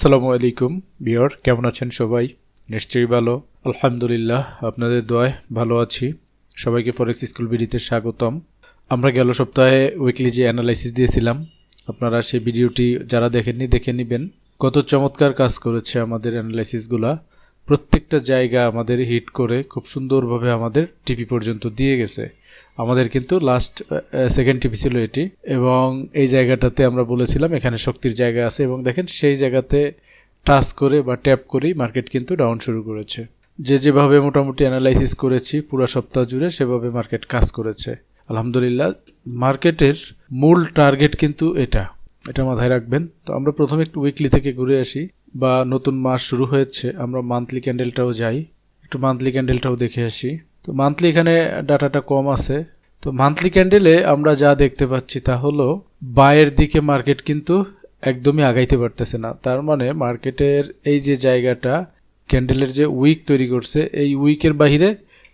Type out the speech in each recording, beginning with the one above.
আসসালামু আলাইকুম বিয়র কেমন আছেন সবাই? নিশ্চয়ই ভালো। আলহামদুলিল্লাহ, আপনাদের দোয়ায় ভালো আছি। সবাইকে ফরেক্স স্কুল বিডিতে স্বাগতম। আমরা গেল সপ্তাহে উইকলি যে অ্যানালাইসিস দিয়েছিলাম, আপনারা সেই ভিডিওটি যারা দেখেননি, দেখে নেবেন। কত চমৎকার কাজ করেছে আমাদের অ্যানালাইসিসগুলা প্রত্যেকটা জায়গা আমাদের হিট করে, খুব সুন্দরভাবে আমাদের টিপি পর্যন্ত দিয়ে গেছে। আমাদের কিন্তু লাস্ট সেকেন্ড টিপি ছিল এটি। এবং এই জায়গাটাতে আমরা বলেছিলাম, এখানে শক্তির জায়গা আছে এবং দেখেন সেই জায়গাতে টাচ করে বা ট্যাপ করেই মার্কেট কিন্তু ডাউন শুরু করেছে। যে যেভাবে মোটামুটি অ্যানালাইসিস করেছি, পুরো সপ্তাহ জুড়ে সেভাবে মার্কেট কাজ করেছে। আলহামদুলিল্লাহ মার্কেটের মূল টার্গেট কিন্তু এটা। এটা মাথায় রাখবেন। তো আমরা প্রথমে একটু উইকলি থেকে ঘুরে আসি, বা নতুন মাস শুরু হয়েছে, আমরা মান্থলি ক্যান্ডেলটাও যাই। একটু মান্থলি ক্যান্ডেলটাও দেখে আসি। তো মান্থলি এখানে ডাটাটা কম আছে। তো মান্থলি ক্যান্ডেলে আমরা যা দেখতে পাচ্ছি তা হলো বায়ের দিকে মার্কেট কিন্তু একদমই আগাইতে পারতেছে না। তার মানে মার্কেটের এই যে জায়গাটা ক্যান্ডেলের যে উইক তৈরি করছে, এই উইকের বাহিরে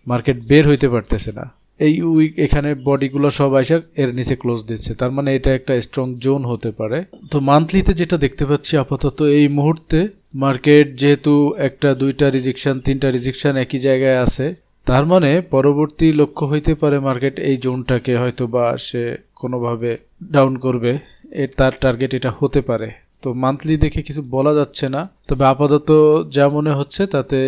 মার্কেট বের হইতে পারতেছে না। এই উইক এখানে বডিগুলো সব আইসা এর নিচে ক্লোজ দিচ্ছে। তার মানে এটা একটা স্ট্রং জোন হতে পারে। তো মান্থলিতে যেটা দেখতে পাচ্ছি আপাতত এই মুহূর্তে মার্কেট যেহেতু একটা দুইটা রিজেকশন তিনটা রিজেকশন একই জায়গায় আছে তার মানে পরবর্তী লক্ষ্য হইতে পারে মার্কেট এই জোনটাকে হয়তো বা সে কোনোভাবে ডাউন করবে। এর তার টার্গেট এটা হতে পারে। তো মান্থলি দেখে কিছু বলা যাচ্ছে না। তবে আপাতত যা মনে হচ্ছে তাতে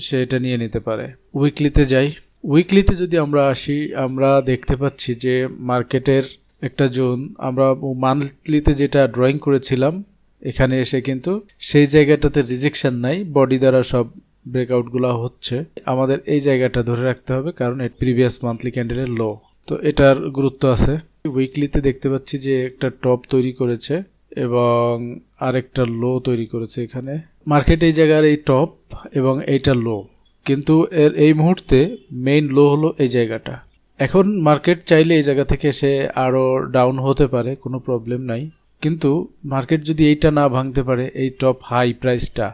সে এটা নিয়ে নিতে পারে। উইকলিতে যাই। উইকলিতে যদি আমরা আসি, আমরা দেখতে পাচ্ছি যে মার্কেটের একটা জোন, আমরা মান্থলিতে যেটা ড্রয়িং করেছিলাম, এখানে এসে কিন্তু সেই জায়গাটাতে রিজেকশন নাই, বডি দ্বারা সব ব্রেকআউটগুলো হচ্ছে। আমাদের এই জায়গাটা ধরে রাখতে হবে কারণ এর প্রিভিয়াস মান্থলি ক্যান্ডেলের লো। তো এটার গুরুত্ব আছে। উইকলিতে দেখতে পাচ্ছি যে একটা টপ তৈরি করেছে এবং আরেকটা লো তৈরি করেছে এখানে। মার্কেট এই জায়গার এই টপ এবং এইটা লো। কিন্তু এর এই মুহূর্তে মেইন লো হলো এই জায়গাটা। এখন মার্কেট চাইলে এই জায়গা থেকে সে আরও ডাউন হতে পারে, কোনো প্রবলেম নাই। কিন্তু মার্কেট যদি এইটা না ভাঙতে পারে, এই টপ হাই প্রাইসটা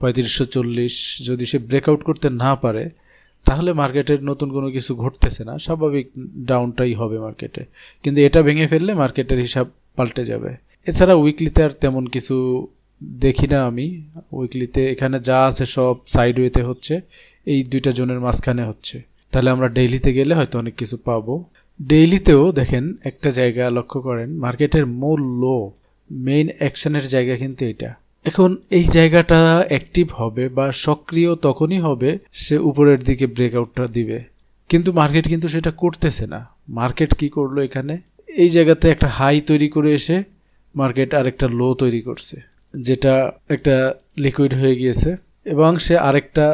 পঁয়ত্রিশশো চল্লিশ, যদি সে ব্রেকআউট করতে না পারে, তাহলে মার্কেটের নতুন কোনো কিছু ঘটতেছে না। স্বাভাবিক ডাউনটাই হবে মার্কেটে কিন্তু এটা ভেঙে ফেললে মার্কেটের হিসাব পাল্টে যাবে। এছাড়া উইকলিতে আর তেমন কিছু দেখি না আমি। উইকলিতে এখানে যা আছে সব সাইডওয়েতে হচ্ছে। এই দুইটা জোনের মাঝখানে হচ্ছে। তাহলে আমরা ডেইলিতে গেলে হয়তো অনেক কিছু পাবো। ডেইলিতেও দেখেন একটা জায়গা লক্ষ্য করেন মার্কেটের মূল লো মেইন অ্যাকশনের জায়গা কিন্তু এটা। এখন এই জায়গাটা অ্যাক্টিভ হবে বা সক্রিয় তখনই হবে, সে উপরের দিকে ব্রেকআউটটা দিবে। কিন্তু মার্কেট কিন্তু সেটা করতেছে না। মার্কেট কি করল এখানে? এই জায়গাতে একটা হাই তৈরি করে এসে মার্কেট আরেকটা লো তৈরি করছে, যেটা একটা লিকুইড হয়ে গিয়েছে এবং সে আরেকটা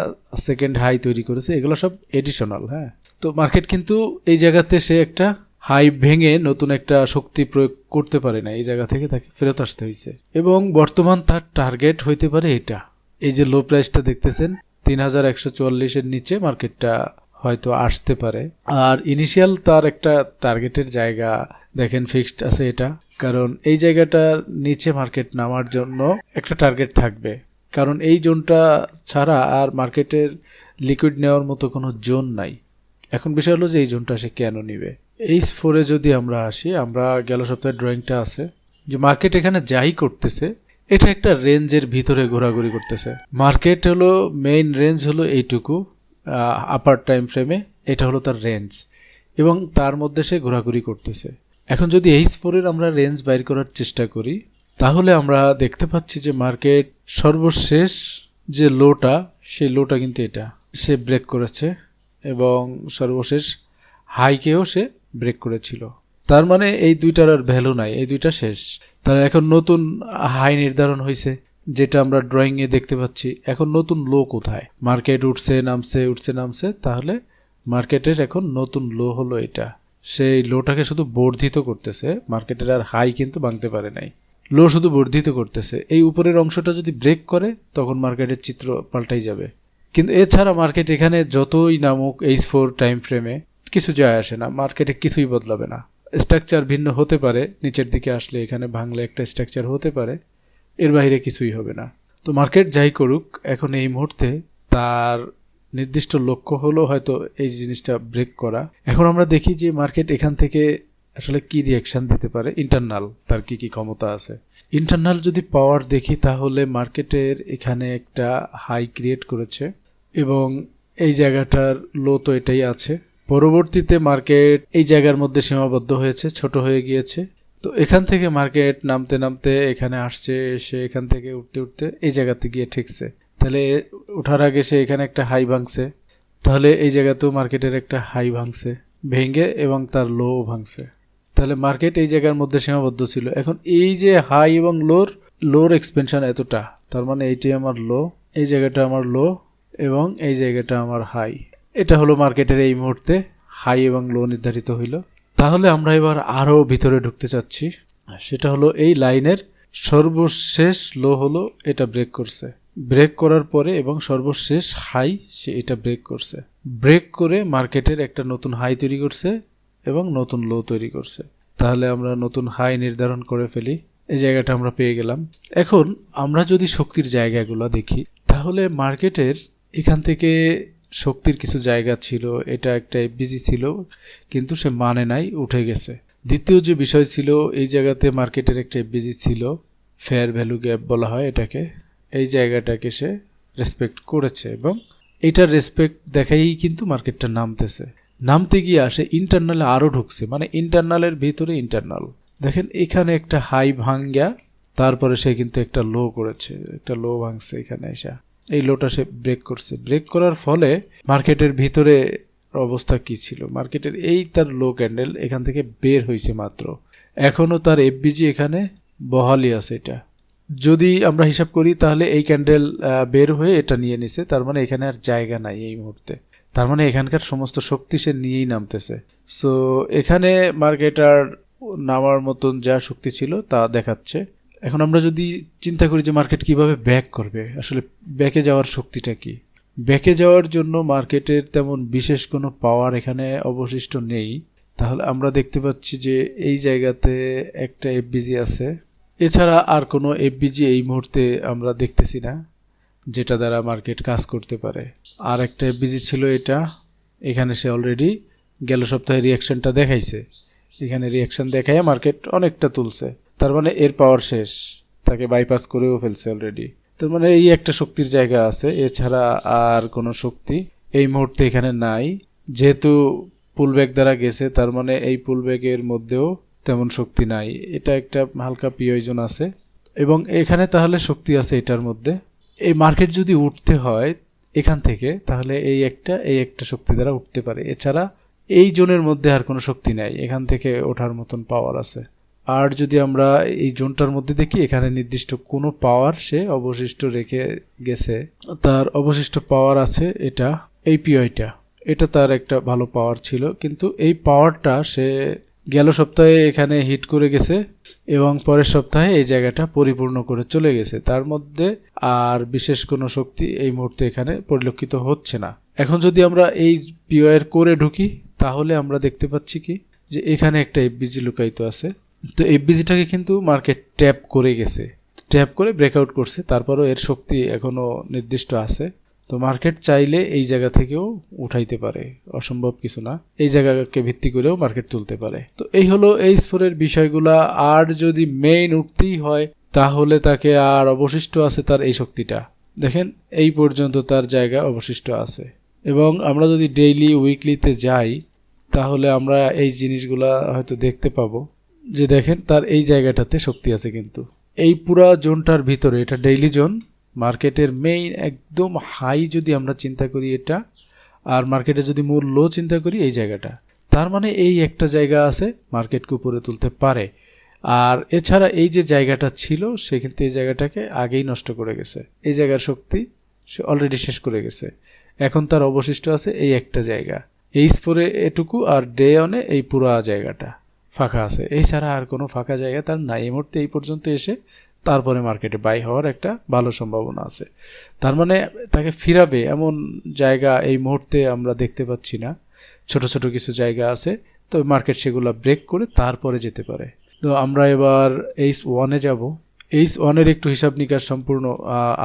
সেকেন্ড হাই তৈরি করেছে। এগুলো সব এডিশনাল হ্যাঁ। তো মার্কেট কিন্তু এই জায়গাতে সে একটা হাই ভেঙে নতুন একটা শক্তি প্রয়োগ করতে পারে না, এই জায়গা থেকে তাকে ফেরত আসতে হয়েছে। এবং বর্তমান তার টার্গেট হইতে পারে এটা। এই যে লো প্রাইসটা দেখতেছেন, তিন হাজার একশো চুয়াল্লিশের নিচে মার্কেটটা হয়তো আসতে পারে। আর ইনিশিয়াল তার একটা টার্গেটের জায়গা দেখেন ফিক্সড আছে এটা। কারণ এই জায়গাটার নিচে মার্কেট নামার জন্য একটা টার্গেট থাকবে। কারণ এই জোনটা ছাড়া আর মার্কেটের লিকুইড নেওয়ার মতো কোনো জোন নাই। এখন বিষয় হলো যে এই জোনটা সে কেন নিবে? এই ফোরে যদি আমরা আসি, আমরা গেল সপ্তাহে ড্রয়িংটা আছে। যে মার্কেট এখানে যাই করতেছে, এটা একটা রেঞ্জের ভিতরে ঘোরাঘুরি করতেছে। মার্কেট হলো মেইন রেঞ্জ হলো এইটুকু আপার টাইম ফ্রেমে এটা হলো তার রেঞ্জ এবং তার মধ্যে সে ঘোরাঘুরি করতেছে। এখন যদি এই ফোরের আমরা রেঞ্জ বাইর করার চেষ্টা করি, তাহলে আমরা দেখতে পাচ্ছি যে মার্কেট সর্বশেষ যে লোটা সেই লোটা কিন্তু এটা। সে ব্রেক করেছে এবং সর্বশেষ হাইকেও সে ব্রেক করেছিল। তার মানে এই দুইটার আর ভ্যালু নাই, এই দুইটা শেষ। তার এখন নতুন হাই নির্ধারণ হয়েছে যেটা আমরা ড্রয়িংয়ে দেখতে পাচ্ছি। এখন নতুন লো কোথায়? মার্কেট উঠছে, নামছে উঠছে, নামছে, তাহলে মার্কেটের এখন নতুন লো হলো এটা। সেই লোটাকে শুধু বর্ধিত করতেছে মার্কেটের আর হাই কিন্তু ভাঙতে পারে নাই। লো শুধু বর্ধিত করতেছে। এই উপরের অংশটা যদি ব্রেক করে, তখন মার্কেটের চিত্র পাল্টাই যাবে। কিন্তু এছাড়া মার্কেট এখানে যতই নামুক এইচ ফোর টাইম ফ্রেমে কিছু যায় আসে না, মার্কেটে কিছুই বদলাবে না। স্ট্রাকচার ভিন্ন হতে পারে, নিচের দিকে আসলে এখানে ভাঙলে একটা স্ট্রাকচার হতে পারে, এর বাইরে কিছুই হবে না। তো মার্কেট যাই করুক, এখন এই মুহূর্তে তার নির্দিষ্ট লক্ষ্য হলো হয়তো এই জিনিসটা ব্রেক করা। এখন আমরা দেখি যে মার্কেট এখান থেকে আসলে কি রিয়াকশন দিতে পারে ইন্টারনাল তার কি কি ক্ষমতা আছে। ইন্টারনাল যদি পাওয়ার দেখি, তাহলে মার্কেটের এখানে একটা হাই ক্রিয়েট করেছে এবং এই জায়গাটার লো তো এটাই আছে। পরবর্তীতে মার্কেট এই জায়গার মধ্যে সীমাবদ্ধ হয়েছে, ছোট হয়ে গিয়েছে। তো এখান থেকে মার্কেট নামতে নামতে এখানে আসছে সে এখান থেকে উঠতে উঠতে এই জায়গাতে গিয়ে ঠেকছে। তাহলে ওঠার আগে সে এখানে একটা হাই ভাঙছে। তাহলে এই জায়গাতেও মার্কেটের একটা হাই ভাঙছে, ভেঙে এবং তার লো ভাঙছে। তাহলে মার্কেট এই জায়গার মধ্যে সীমাবদ্ধ ছিল। এখন এই যে হাই এবং লোর লোর এক্সপেনশন এতটা, তার মানে এইটি আমার লো এই জায়গাটা আমার লো এবং এই জায়গাটা আমার হাই এটা হলো মার্কেটের এই মুহূর্তে হাই এবং লো নির্ধারিত হইল। তাহলে আমরা এবার আরও ভিতরে ঢুকতে চাচ্ছি। সেটা হলো এই লাইনের সর্বশেষ লো হলো, এটা ব্রেক করছে। ব্রেক করার পরে এবং সর্বশেষ হাই সে এটা ব্রেক করছে। ব্রেক করে মার্কেটের একটা নতুন হাই তৈরি করছে এবং নতুন লো তৈরি করছে। তাহলে আমরা নতুন হাই নির্ধারণ করে ফেলি। এই জায়গাটা আমরা পেয়ে গেলাম। এখন আমরা যদি শক্তির জায়গাগুলো দেখি, তাহলে মার্কেটের এখান থেকে শক্তির কিছু জায়গা ছিল, এটা একটা বিজি ছিল, কিন্তু সে মানে নাই, উঠে গেছে। দ্বিতীয় যে বিষয় ছিল, এই জায়গাতে মার্কেটের একটা বিজি ছিল ফেয়ার ভ্যালু গ্যাপ বলা হয় এটাকে, এই জায়গাটাকে সে রেসপেক্ট করেছে এবং এইটার রেসপেক্ট দেখাই কিন্তু মার্কেটটা নামতেছে। নামতে গিয়ে আসে ইন্টারনালে আরও ঢুকছে মানে ইন্টারনালের ভিতরে ইন্টারনাল দেখেন, এখানে একটা হাই ভাঙ্গা, তারপরে সে কিন্তু একটা লো করেছে, একটা লো ভাঙছে এখানে এসে। এই লোটা সে ব্রেক করছে। ব্রেক করার ফলে মার্কেটের ভিতরে অবস্থা কি ছিল? মার্কেটের এই তার লো ক্যান্ডেল এখান থেকে বের হয়েছে মাত্র। এখনও তার এফবিজি এখানে বহালি আছে এটা। যদি আমরা হিসাব করি, তাহলে এই ক্যান্ডেল বের হয়ে এটা নিয়ে নিছে। তার মানে এখানে আর জায়গা নাই এই মুহূর্তে। তার মানে এখানকার সমস্ত শক্তি সে নিয়েই নামতেছে। সো এখানে মার্কেট আর নামার মতন যা শক্তি ছিল তা দেখাচ্ছে। এখন আমরা যদি চিন্তা করি যে মার্কেট কীভাবে ব্যাক করবে, আসলে ব্যাকে যাওয়ার শক্তিটা কি? ব্যাকে যাওয়ার জন্য মার্কেটের তেমন বিশেষ কোনো পাওয়ার এখানে অবশিষ্ট নেই। তাহলে আমরা দেখতে পাচ্ছি যে এই জায়গাতে একটা এফবিজি আছে। এছাড়া আর কোনো এফবিজি এই মুহূর্তে আমরা দেখতেছি না, যেটা দ্বারা মার্কেট কাজ করতে পারে। আর একটা এফবিজি ছিল এটা, এখানে সে অলরেডি গেল সপ্তাহে রিয়াকশনটা দেখাইছে। এখানে রিয়াকশন দেখাইয়া মার্কেট অনেকটা তুলছে। তার মানে এর পাওয়ার শেষ। তাকে বাইপাস করেও ফেলছে অলরেডি তার মানে এই একটা শক্তির জায়গা আছে। এছাড়া আর কোনো শক্তি এই মুহূর্তে এখানে নাই। যেহেতু পুলব্যাক দ্বারা গেছে, তার মানে এই পুলব্যাগের মধ্যেও তেমন শক্তি নাই। এটা একটা হালকা পিয়জন আছে। এবং এখানে তাহলে শক্তি আছে এটার মধ্যে। এই মার্কেট যদি উঠতে হয় এখান থেকে, তাহলে এই একটা এই একটা শক্তি দ্বারা উঠতে পারে। এছাড়া এই জোনের মধ্যে আর কোনো শক্তি নাই। এখান থেকে ওঠার মতন পাওয়ার আছে। আর যদি আমরা এই জোনটার মধ্যে দেখি, এখানে নির্দিষ্ট কোনো পাওয়ার সে অবশিষ্ট রেখে গেছে। তার অবশিষ্ট পাওয়ার আছে এটা এই পিওইটা এটা তার একটা ভালো পাওয়ার ছিল, কিন্তু এই পাওয়ারটা সে গেল সপ্তাহে এখানে হিট করে গেছে এবং পরের সপ্তাহে এই জায়গাটা পরিপূর্ণ করে চলে গেছে। তার মধ্যে আর বিশেষ কোনো শক্তি এই মুহূর্তে এখানে পরিলক্ষিত হচ্ছে না। এখন যদি আমরা এই পিওয়ের করে ঢুকি, তাহলে আমরা দেখতে পাচ্ছি কি? যে এখানে একটা এফবিজি লুকায়িত আছে। তো এফবিজিটাকে কিন্তু মার্কেট ট্যাপ করে গেছে। ট্যাপ করে ব্রেকআউট করছে, তারপরও এর শক্তি এখনও নির্দিষ্ট আছে। তো মার্কেট চাইলে এই জায়গা থেকেও উঠাইতে পারে, অসম্ভব কিছু না। এই জায়গাকে ভিত্তি করেও মার্কেট তুলতে পারে। তো এই হলো এই স্পোরের বিষয়গুলা। আর যদি মেইন উঠতেই হয়, তাহলে তাকে আর অবশিষ্ট আছে তার এই শক্তিটা। দেখেন, এই পর্যন্ত তার জায়গা অবশিষ্ট আছে। এবং আমরা যদি ডেইলি উইকলিতে যাই, তাহলে আমরা এই জিনিসগুলা হয়তো দেখতে পাবো। যে দেখেন, তার এই জায়গাটাতে শক্তি আছে কিন্তু। এই পুরা জোনটার ভিতরে, এটা ডেইলি জোন মার্কেটের মেইন একদম হাই যদি আমরা চিন্তা করি এটা, আর মার্কেটে যদি মূল লো চিন্তা করি এই জায়গাটা। তার মানে এই একটা জায়গা আছে মার্কেটকে উপরে তুলতে পারে। আর এছাড়া এই যে জায়গাটা ছিল, সে কিন্তু এই জায়গাটাকে আগেই নষ্ট করে গেছে। এই জায়গার শক্তি সে অলরেডি শেষ করে গেছে। এখন তার অবশিষ্ট আছে এই একটা জায়গা। এই স্পোরে এটুকু আর ডে অনে এই পুরো জায়গাটা। ফাঁকা আছে। এছাড়া আর কোনো ফাঁকা জায়গা তার নাই। এই মুহূর্তে এই পর্যন্ত এসে তারপরে মার্কেটে বাই হওয়ার একটা ভালো সম্ভাবনা আছে। তার মানে তাকে ফিরাবে এমন জায়গা এই মুহূর্তে আমরা দেখতে পাচ্ছি না। ছোট ছোট কিছু জায়গা আছে। তো মার্কেট সেগুলো ব্রেক করে তারপরে যেতে পারে। তো আমরা এবার এইচ ওয়ানে যাব। এইচ ওয়ানের একটু হিসাব নিকাশ সম্পূর্ণ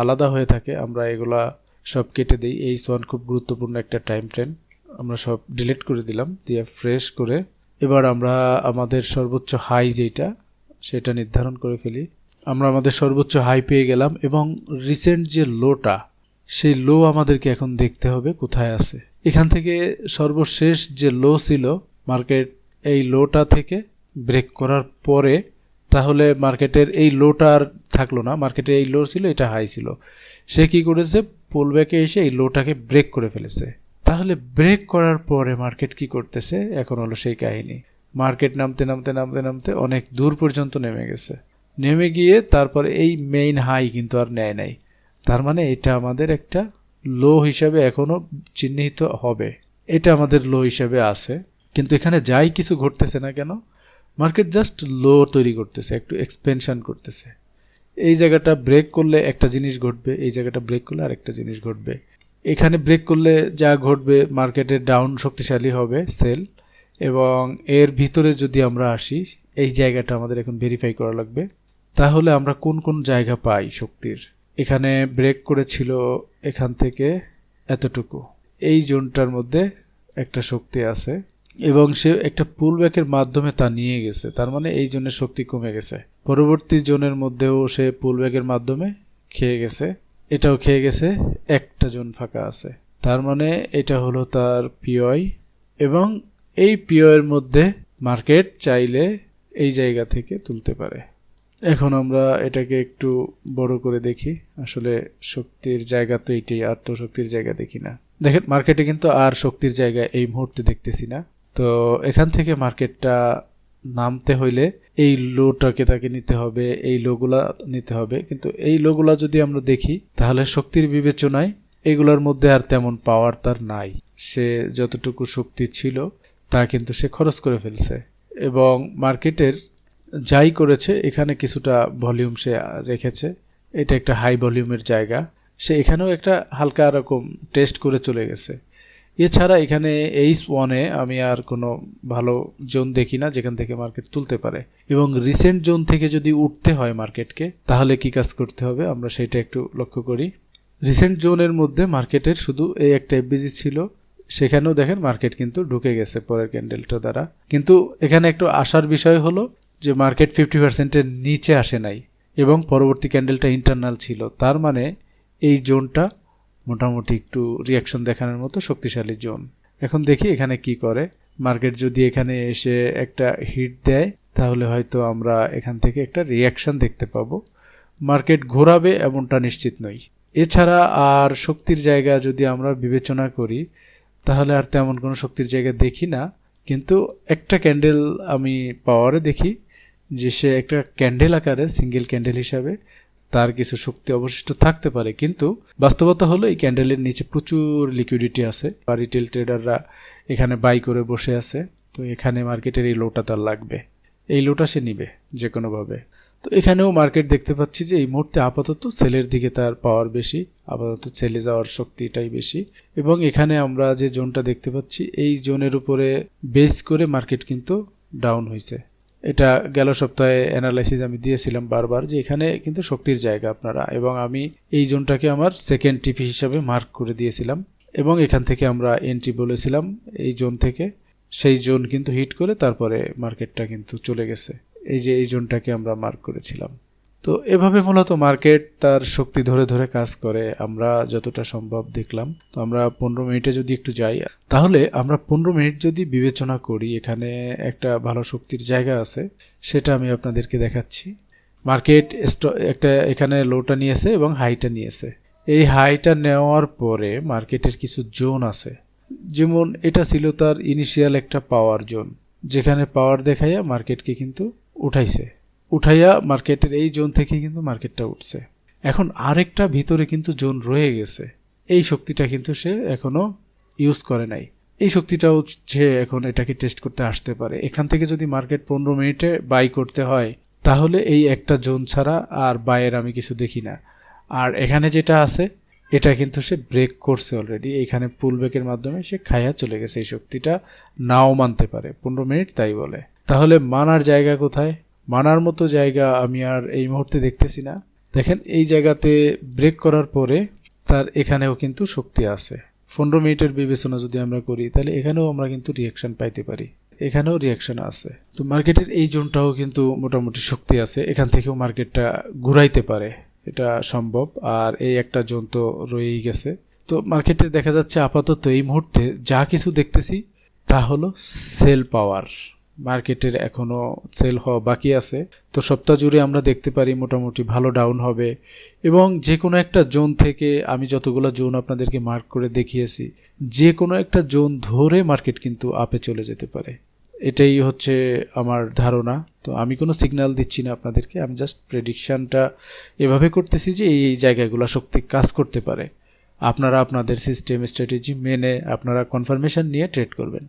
আলাদা হয়ে থাকে। আমরা এগুলা সব কেটে দিই। এইচ ওয়ান খুব গুরুত্বপূর্ণ একটা টাইম ট্রেন আমরা সব ডিলিট করে দিলাম। দিয়ে ফ্রেশ করে এবার আমরা আমাদের সর্বোচ্চ হাই যেটা, সেটা নির্ধারণ করে ফেলি। আমরা আমাদের সর্বোচ্চ হাই পেয়ে গেলাম এবং রিসেন্ট যে লোটা সেই লো আমাদেরকে এখন দেখতে হবে কোথায় আছে। এখান থেকে সর্বশেষ যে লো ছিল মার্কেট এই লোটা থেকে ব্রেক করার পরে, তাহলে মার্কেটের এই লোটা আর থাকল না। মার্কেটে এই লো ছিল, এটা হাই ছিল। সে কি করেছে? পুলব্যাকে এসে এই লোটাকে ব্রেক করে ফেলেছে। তাহলে ব্রেক করার পরে মার্কেট কি করতেছে? এখন হলো সেই কাহিনী। মার্কেট নামতে নামতে নামতে নামতে অনেক দূর পর্যন্ত নেমে গেছে। নেমে গিয়ে তারপরে এই মেইন হাই কিন্তু আর নেয় নাই। তার মানে এটা আমাদের একটা লো হিসাবে এখনও চিহ্নিত হবে। এটা আমাদের লো হিসাবে আছে। কিন্তু এখানে যাই কিছু ঘটতেছে না কেন? মার্কেট জাস্ট লো তৈরি করতেছে, একটু এক্সপেনশন করতেছে। এই জায়গাটা ব্রেক করলে একটা জিনিস ঘটবে, এই জায়গাটা ব্রেক করলে আরেকটা জিনিস ঘটবে। এখানে ব্রেক করলে যা ঘটবে মার্কেটের ডাউন শক্তিশালী হবে সেল এবং এর ভিতরে যদি আমরা আসি, এই জায়গাটা আমাদের এখন ভেরিফাই করা লাগবে। তাহলে আমরা কোন কোন জায়গা পাই শক্তির? এখানে ব্রেক করেছিল এখান থেকে এতটুকু। এই জোনটার মধ্যে একটা শক্তি আছে এবং সে একটা পুল ব্যাকের মাধ্যমে তা নিয়ে গেছে। তার মানে এই জোনের শক্তি কমে গেছে। পরবর্তী জোনের মধ্যেও সে পুল ব্যাকের মাধ্যমে খেয়ে গেছে। এটাও খেয়ে গেছে, একটা জোন ফাঁকা আছে। তার মানে এটা হলো তার পিওই এবং এই পিওয়ের মধ্যে মার্কেট চাইলে এই জায়গা থেকে তুলতে পারে। এখন আমরা এটাকে একটু বড় করে দেখি। আসলে শক্তির জায়গা তো এইটাই আর তো শক্তির জায়গা দেখি না। দেখেন, মার্কেটে কিন্তু আর শক্তির জায়গা এই মুহূর্তে দেখতেছি না। তো এখান থেকে মার্কেটটা নামতে হইলে এই লোটাকে তাকে নিতে হবে, এই লোগুলা নিতে হবে। কিন্তু এই লোগুলা যদি আমরা দেখি, তাহলে শক্তির বিবেচনায় এগুলোর মধ্যে আর তেমন পাওয়ার তার নাই। সে যতটুকু শক্তি ছিল, তা কিন্তু সে খরচ করে ফেলছে। এবং মার্কেটের যাই করেছে, এখানে কিছুটা ভলিউম সে রেখেছে। এটা একটা হাই ভলিউমের জায়গা। সে এখানেও একটা হালকা রকম টেস্ট করে চলে গেছে। এছাড়া এখানে এইচ ওয়ানে আমি আর কোনো ভালো জোন দেখি না, যেখান থেকে মার্কেট তুলতে পারে। এবং রিসেন্ট জোন থেকে যদি উঠতে হয় মার্কেটকে তাহলে কি কাজ করতে হবে? আমরা সেটা একটু লক্ষ্য করি। রিসেন্ট জোনের মধ্যে মার্কেটের শুধু এই একটা এফবিজি ছিল। সেখানেও দেখেন মার্কেট কিন্তু ঢুকে গেছে পরের ক্যান্ডেলটা দ্বারা। কিন্তু এখানে একটু আসার বিষয় হলো যে মার্কেট ফিফটি পার্সেন্টের নিচে আসে নাই এবং পরবর্তী ক্যান্ডেলটা ইন্টারনাল ছিল। তার মানে এই জোনটা মোটামুটি একটু রিয়াকশন দেখানোর মতো শক্তিশালী জোন। এখন দেখি এখানে কি করে। মার্কেট যদি এখানে এসে একটা হিট দেয়, তাহলে হয়তো আমরা এখান থেকে একটা রিয়াকশন দেখতে পাবো। মার্কেট ঘোরাবে এমনটা নিশ্চিত নই। এছাড়া আর শক্তির জায়গা যদি আমরা বিবেচনা করি, তাহলে আর তেমন কোনো শক্তির জায়গা দেখি না। কিন্তু একটা ক্যান্ডেল আমি পাওয়ারে দেখি, যে সে একটা ক্যান্ডেল আকারে সিঙ্গেল ক্যান্ডেল হিসাবে তার কিছু শক্তি অবশিষ্ট থাকতে পারে, কিন্তু বাস্তবতা হলো এই ক্যান্ডেলের নিচে প্রচুর লিকুইডিটি আছে। বা রিটেল ট্রেডাররা এখানে বাই করে বসে আছে, তো এখানে মার্কেটের এই লোটা তার লাগবে। এই লোটা সে নিবে যে কোনোভাবে তো এখানেও মার্কেট দেখতে পাচ্ছি যে এই মুহূর্তে আপাতত সেলের দিকে তার পাওয়ার বেশি, আপাতত সেলে যাওয়ার শক্তিটাই বেশি। এবং এখানে আমরা যে জোনটা দেখতে পাচ্ছি, এই জোনের উপরে বেস করে মার্কেট কিন্তু ডাউন হয়েছে। এটা গেল সপ্তাহে অ্যানালাইসিস আমি দিয়েছিলাম বারবার যে এখানে কিন্তু শক্তির জায়গা আপনারা। এবং আমি এই জোনটাকে আমার সেকেন্ড টিপি হিসাবে মার্ক করে দিয়েছিলাম। এবং এখান থেকে আমরা এন্ট্রি বলেছিলাম এই জোন থেকে। সেই জোন কিন্তু হিট করে তারপরে মার্কেটটা কিন্তু চলে গেছে। এই যে এই জোনটাকে আমরা মার্ক করেছিলাম। তো এভাবে মূলত মার্কেট তার শক্তি ধরে ধরে কাজ করে, আমরা যতটা সম্ভব দেখলাম। তো আমরা পনেরো মিনিটে যদি একটু যাই, তাহলে আমরা পনেরো মিনিট যদি বিবেচনা করি, এখানে একটা ভালো শক্তির জায়গা আছে, সেটা আমি আপনাদেরকে দেখাচ্ছি। মার্কেট একটা এখানে লোটা নিয়েছে এবং হাইটা নিয়েছে। এই হাইটা নেওয়ার পরে মার্কেটের কিছু জোন আছে। যেমন এটা ছিল তার ইনিশিয়াল একটা পাওয়ার জোন যেখানে পাওয়ার দেখাইয়া মার্কেটকে কিন্তু উঠাইছে। উঠাইয়া মার্কেটের এই জোন থেকে কিন্তু মার্কেটটা উঠছে। এখন আরেকটা ভিতরে কিন্তু জোন রয়ে গেছে। এই শক্তিটা কিন্তু সে এখনও ইউজ করে নাই। এই শক্তিটাও সে এখন এটাকে টেস্ট করতে আসতে পারে। এখান থেকে যদি মার্কেট পনেরো মিনিটে বাই করতে হয়, তাহলে এই একটা জোন ছাড়া আর বাইয়ের আমি কিছু দেখি না। আর এখানে যেটা আছে, এটা কিন্তু সে ব্রেক করছে অলরেডি এখানে পুল ব্রেকের মাধ্যমে সে খাইয়া চলে গেছে। এই শক্তিটা নাও মানতে পারে। পনেরো মিনিট তাই বলে। তাহলে মানার জায়গা কোথায়? মানার মতো জায়গা আমি আর এই মুহূর্তে দেখতেছি না। দেখেন, এই জায়গাতে ব্রেক করার পরে তার এখানেও কিন্তু শক্তি আছে। পনেরো মিনিটের বিবেচনা যদি আমরা করি, তাহলে এখানেও আমরা কিন্তু রিয়াকশন পাইতে পারি। এখানেও রিয়াকশন আছে। তো মার্কেটের এই জোনটাও কিন্তু মোটামুটি শক্তি আছে। এখান থেকেও মার্কেটটা ঘুরাইতে পারে। এটা সম্ভব। আর এই একটা জোন তো রয়েই গেছে। তো মার্কেটে দেখা যাচ্ছে আপাতত এই মুহূর্তে যা কিছু দেখতেছি, তা হলো সেল পাওয়ার। মার্কেটের এখনও সেল হওয়া বাকি আছে। তো সপ্তাহ জুড়ে আমরা দেখতে পারি মোটামুটি ভালো ডাউন হবে এবং যে কোনো একটা জোন থেকে আমি যতগুলো জোন আপনাদেরকে মার্ক করে দেখিয়েছি যে কোনো একটা জোন ধরে মার্কেট কিন্তু আপে চলে যেতে পারে। এটাই হচ্ছে আমার ধারণা। তো আমি কোনো সিগন্যাল দিচ্ছি না আপনাদেরকে, আমি জাস্ট প্রেডিকশানটা এভাবে করতেছি যে এই জায়গাগুলো শক্তি কাজ করতে পারে। আপনারা আপনাদের সিস্টেম স্ট্র্যাটেজি মেনে, আপনারা কনফার্মেশন নিয়ে ট্রেড করবেন।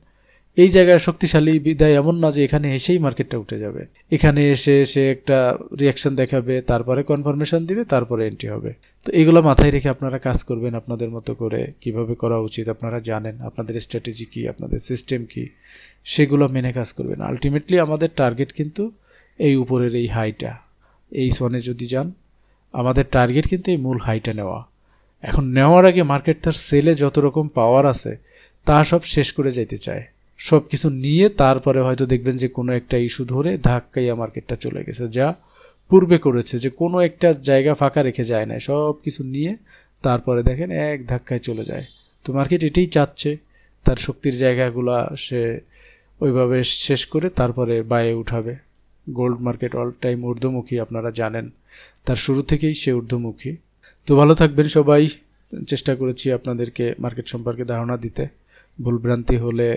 এই জায়গায় শক্তিশালী, বিদায় এমন না যে এখানে এসেই মার্কেটটা উঠে যাবে। এখানে এসে সে একটা রিয়াকশন দেখাবে, তারপরে কনফার্মেশন দিবে, তারপরে এন্ট্রি হবে। তো এগুলো মাথায় রেখে আপনারা কাজ করবেন আপনাদের মতো করে। কীভাবে করা উচিত আপনারা জানেন। আপনাদের স্ট্র্যাটেজি কী? আপনাদের সিস্টেম কি? সেগুলো মেনে কাজ করবেন। আলটিমেটলি আমাদের টার্গেট কিন্তু এই উপরের এই হাইটা এই সনে যদি যান, আমাদের টার্গেট কিন্তু এই মূল হাইটা নেওয়া। এখন নেওয়ার আগে মার্কেট তার সেলে যত রকম পাওয়ার আছে, তা সব শেষ করে যাইতে চায়। সব কিছু নিয়ে তারপরে হয়তো দেখবেন যে কোনো একটা ইস্যু ধরে ধাক্কাইয়া মার্কেটটা চলে গেছে, যা পূর্বে করেছে, যে কোনো একটা জায়গা ফাঁকা রেখে যায় না সব কিছু নিয়ে তারপরে দেখেন এক ধাক্কায় চলে যায়। তো মার্কেট এটাই চাচ্ছে, তার শক্তির জায়গাগুলা সে ওইভাবে শেষ করে তারপরে বায়ে উঠাবে। গোল্ড মার্কেট অল টাইম ঊর্ধ্বমুখী আপনারা জানেন, তার শুরু থেকেই সে ঊর্ধ্বমুখী। তো ভালো থাকবেন সবাই, চেষ্টা করেছি আপনাদেরকে মার্কেট সম্পর্কে ধারণা দিতে। ভুলভ্রান্তি হলে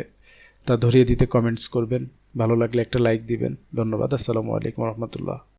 তা ধরিয়ে দিতে কমেন্টস করবেন। ভালো লাগলে একটা লাইক দিবেন। ধন্যবাদ। আসসালামু আলাইকুম রহমতুল্লাহ।